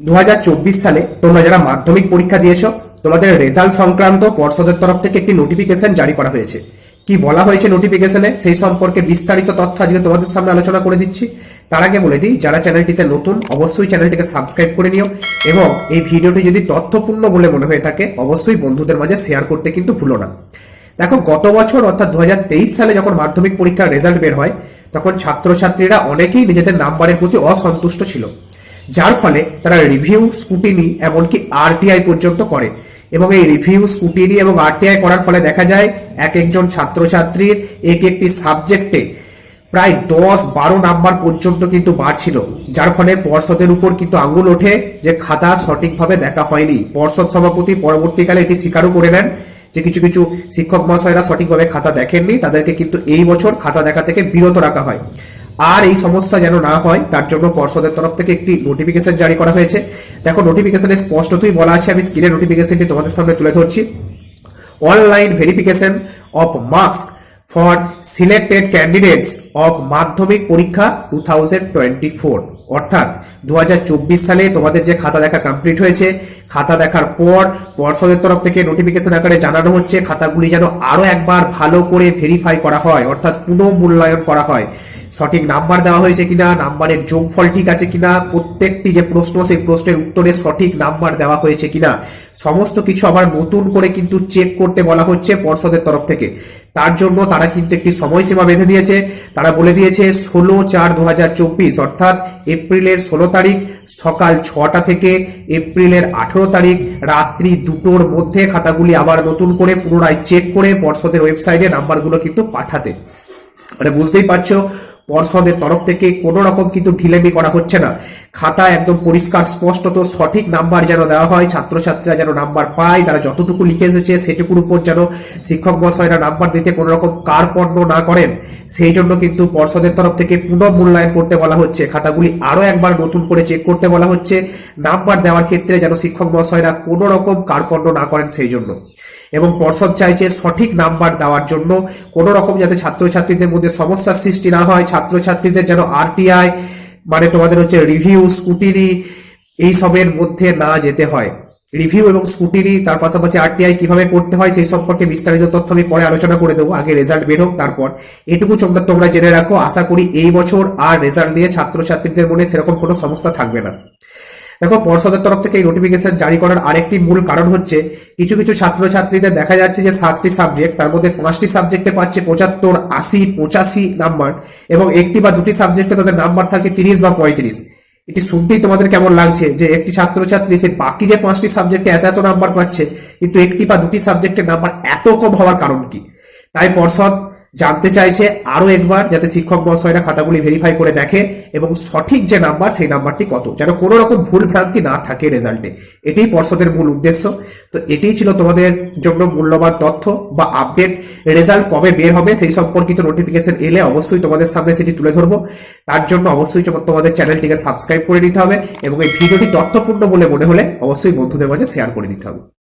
দু হাজার চব্বিশ সালে তোমরা যারা মাধ্যমিক পরীক্ষা দিয়েছ, তোমাদের রেজাল্ট সংক্রান্ত পর্ষদের তরফ থেকে একটি নোটিফিকেশন জারি করা হয়েছে। কি বলা হয়েছে নোটিফিকেশনে সেই সম্পর্কে বিস্তারিত তথ্য আজকে তোমাদের সামনে আলোচনা করে দিচ্ছি। তার আগে বলে দিই, যারা চ্যানেলটিতে নতুন, অবশ্যই চ্যানেলটিকে সাবস্ক্রাইব করে নিও এবং এই ভিডিওটি যদি তথ্যপূর্ণ বলে মনে হয়ে থাকে, অবশ্যই বন্ধুদের মাঝে শেয়ার করতে কিন্তু ভুলো না। দেখো, গত বছর অর্থাৎ দু হাজার তেইশ সালে যখন মাধ্যমিক পরীক্ষার রেজাল্ট বের হয়, তখন ছাত্রছাত্রীরা অনেকেই নিজেদের নাম্বারের প্রতি অসন্তুষ্ট ছিল। যার ফলে তারা রিভিউ স্কুটিনি এমনকি আরটিআই পর্যন্ত করে। এবং এই রিভিউ স্কুটিনি এবং আরটিআই করার ফলে দেখা যায়, এক একজন ছাত্রছাত্রীর এক একটি সাবজেক্টে প্রায় দশ বারো নাম্বার পর্যন্ত কিন্তু বাড়ছিল। যার ফলে পর্ষদের উপর কিন্তু আঙুল ওঠে যে খাতা সঠিকভাবে দেখা হয়নি। পর্ষদ সভাপতি পরবর্তীকালে এটি স্বীকারও করে নেন যে কিছু কিছু শিক্ষক মহাশয়রা সঠিকভাবে খাতা দেখেননি। তাদেরকে কিন্তু এই বছর খাতা দেখা থেকে বিরত রাখা হয়। আর এই সমস্যা যেন না হয়, তার জন্য পর্ষদের তরফ থেকে একটি নোটিফিকেশন জারি করা হয়েছে। দেখো নোটিফিকেশনে স্পষ্টতই বলা আছে, আমি স্ক্রিনে নোটিফিকেশনটি তোমাদের সামনে তুলে ধরছি। Online verification of marks for selected candidates of Madhyamik পরীক্ষা টু থাউজেন্ড টোয়েন্টি ফোর অর্থাৎ দু হাজার চব্বিশ সালে তোমাদের যে খাতা দেখা কমপ্লিট হয়েছে, খাতা দেখার পর পর্ষদের তরফ থেকে নোটিফিকেশন আকারে জানানো হচ্ছে, খাতাগুলি যেন আরও একবার ভালো করে ভেরিফাই করা হয়, অর্থাৎ পুনঃ মূল্যায়ন করা হয়। সঠিক নাম্বার দেওয়া হয়েছে কিনা, নাম্বারের যোগফল ঠিক আছে কিনা, প্রত্যেকটি যে প্রশ্ন, সেই প্রশ্নের উত্তরে সঠিক নাম্বার দেওয়া হয়েছে কিনা। সমস্ত কিছু আবার নতুন করে কিন্তু চেক করতে বলা হচ্ছে পর্ষদের তরফ থেকে। তার জন্য তারা কিন্তু একটি সময়সীমা বেঁধে দিয়েছে। তারা বলে দিয়েছে, ষোলো চার দু হাজার চব্বিশ, অর্থাৎ এপ্রিলের ষোলো তারিখ, সকাল ছটা থেকে এপ্রিলের আঠেরো তারিখ, রাত্রি দুটোর মধ্যে খাতাগুলি আবার নতুন করে পুনরায় চেক করে পর্ষদের ওয়েবসাইটে নাম্বারগুলো কিন্তু পাঠাতে। মানে বুঝতেই পারছ পর্ষদের তরফ থেকে কোনো রকম কিন্তু ঢিলেমি করা হচ্ছে না। খাতা একদম পরিষ্কার স্পষ্টত সঠিক নাম্বার যেন দেওয়া হয়, ছাত্রছাত্রীরা যেন নাম্বার পায়, তারা যতটুকু লিখে এসেছে সেটুকুর উপর যেন শিক্ষক মহাশয়রা নাম্বার দিতে কোনো রকম কারপণ্য না করেন। সেই জন্য কিন্তু পর্ষদের তরফ থেকে পুনঃ মূল্যায়ন করতে বলা হচ্ছে। খাতাগুলি আরও একবার নতুন করে চেক করতে বলা হচ্ছে। নাম্বার দেওয়ার ক্ষেত্রে যেন শিক্ষক মহাশয়রা কোনো রকম কারপণ্য না করেন সেই জন্য। এবং পর্ষদ চাইছে সঠিক নাম্বার দেওয়ার জন্য কোনো রকম যাতে ছাত্রছাত্রীদের মধ্যে সমস্যার সৃষ্টি না হয় ছাত্রছাত্রীদের যেন আরটিআই মানে তোমাদের হচ্ছে রিভিউ স্কুটিনি এই সবের মধ্যে না যেতে হয়। রিভিউ এবং স্কুটিনি তার পাশাপাশি আরটিআই কীভাবে করতে হয় সেই সম্পর্কে বিস্তারিত তথ্য আমি পরে আলোচনা করে দেবো, আগে রেজাল্ট বের হোক, তারপর। এটুকু তোমরা তোমরা জেনে রাখো, আশা করি এই বছর আর রেজাল্ট নিয়ে ছাত্রছাত্রীদের মনে সেরকম কোনো সমস্যা থাকবে না। দেখো, পর্ষদের তরফ থেকে এই নোটিফিকেশন জারি করার আরেকটি মূল কারণ হচ্ছে, কিছু কিছু ছাত্রছাত্রীদের দেখা যাচ্ছে যে সাতটি সাবজেক্ট তার মধ্যে পাঁচটি সাবজেক্টে পাচ্ছে পঁচাত্তর, আশি, পঁচাশি নাম্বার এবং একটি বা দুটি সাবজেক্টে তাদের নাম্বার থাকে তিরিশ বা পঁয়ত্রিশ। এটি শুনতেই তোমাদের কেমন লাগছে যে একটি ছাত্রছাত্রী সে বাকি যে পাঁচটি সাবজেক্টে এত এত নাম্বার পাচ্ছে, কিন্তু একটি বা দুটি সাবজেক্টের নাম্বার এত কম হওয়ার কারণ কি? তাই পর্ষদ জানতে চাইছে আরও একবার যাতে শিক্ষক মহাশয়রা খাতাগুলি ভেরিফাই করে দেখে এবং সঠিক যে নাম্বার সেই নাম্বারটি কত, যেন কোনো রকম ভুল ভ্রান্তি না থাকে রেজাল্টে এটাই পর্ষদের মূল উদ্দেশ্য। তো এটাই ছিল তোমাদের জন্য মূল্যবান তথ্য বা আপডেট রেজাল্ট কবে বের হবে সেই সম্পর্কিত নোটিফিকেশন এলে অবশ্যই তোমাদের সামনে সেটি তুলে ধরবো। তার জন্য অবশ্যই তোমাদের চ্যানেলটিকে সাবস্ক্রাইব করে নিতে হবে এবং এই ভিডিওটি তথ্যপূর্ণ বলে মনে হলে অবশ্যই বন্ধুদের মাঝে শেয়ার করে দিতে হবে।